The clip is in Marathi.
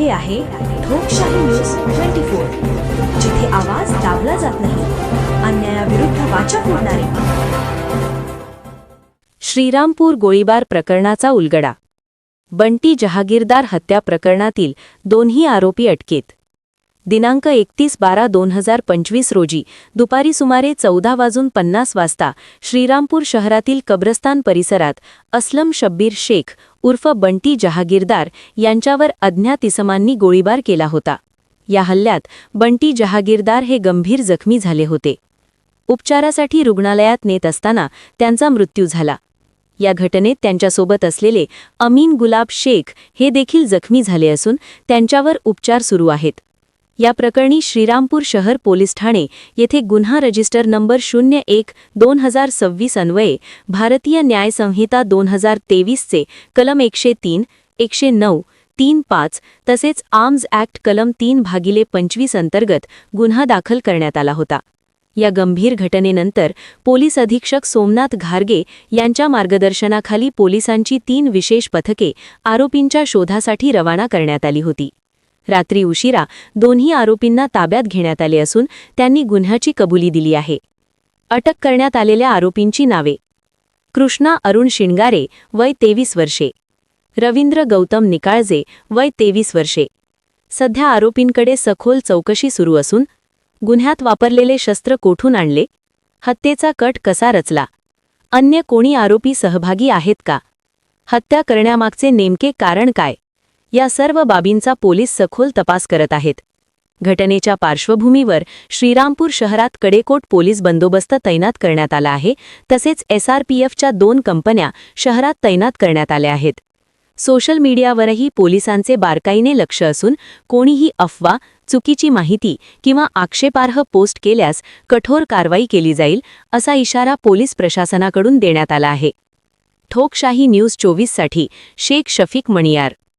हे आहे लोकशाही न्यूज ट्वेंटी फोर जिथे आवाज दाबला जात नाही अन्यायाविरुद्ध वाचा फोडणारे. श्रीरामपूर गोळीबार प्रकरणाचा उलगडा. बंटी जहागीरदार हत्या प्रकरणातील दोन्ही आरोपी अटकेत. दिनांक एकतीस बारा दोन हजार पंचवीस रोजी दुपारी सुमारे चौदा वाजून पन्नास वाजता श्रीरामपूर शहरातील कब्रस्तान परिसरात अस्लम शब्बीर शेख उर्फ बंटी जहागीरदार यांच्यावर अज्ञात इसमांनी गोळीबार केला होता. या हल्ल्यात बंटी जहागीरदार हे गंभीर जखमी झाले होते. उपचारासाठी रुग्णालयात नेत असताना त्यांचा मृत्यू झाला. या घटनेत त्यांच्यासोबत असलेले अमीन गुलाब शेख हे देखील जखमी झाले असून त्यांच्यावर उपचार सुरू आहेत. या प्रकरणी श्रीरामपूर शहर पोलीस ठाणे येथे गुन्हा रजिस्टर नंबर शून्य एक दोन हजार सव्वीस अन्वये भारतीय न्यायसंहिता दोन हजार तेवीसचे कलम एकशे तीन एकशे नऊ तीन पाच तसेच आर्म्स ॲक्ट कलम तीन भागिले पंचवीस अंतर्गत गुन्हा दाखल करण्यात आला होता. या गंभीर घटनेनंतर पोलीस अधीक्षक सोमनाथ घारगे यांच्या मार्गदर्शनाखाली पोलिसांची तीन विशेष पथके आरोपींच्या शोधासाठी रवाना करण्यात आली होती. रात्री उशिरा दोन्ही आरोपींना ताब्यात घेण्यात आले असून त्यांनी गुन्ह्याची कबुली दिली आहे. अटक करण्यात आलेल्या आरोपींची नावे. कृष्णा अरुण शिणगारे वय तेवीस वर्षे. रवींद्र गौतम निकाळजे वय तेवीस वर्षे. सध्या आरोपींकडे सखोल चौकशी सुरू असून गुन्ह्यात वापरलेले शस्त्र कोठून आणले? हत्येचा कट कसा रचला? अन्य कोणी आरोपी सहभागी आहेत का? हत्या करण्यामागचे नेमके कारण काय? या सर्व बाबींचा पोलीस सखोल तपास करत आहेत. घटनेच्या पार्श्वभूमीवर श्रीरामपूर शहरात कडेकोट पोलीस बंदोबस्त तैनात करण्यात आला आहे तसेच एसआरपीएफच्या दोन कंपन्या शहरात तैनात करण्यात आल्या आहेत. सोशल मीडियावरही पोलिसांचे बारकाईने लक्ष असून कोणीही अफवा चुकीची माहिती किंवा आक्षेपार्ह पोस्ट केल्यास कठोर कारवाई केली जाईल असा इशारा पोलीस प्रशासनाकडून देण्यात आला आहे. ठोकशाही न्यूज चोवीससाठी शेख शफीक मणियार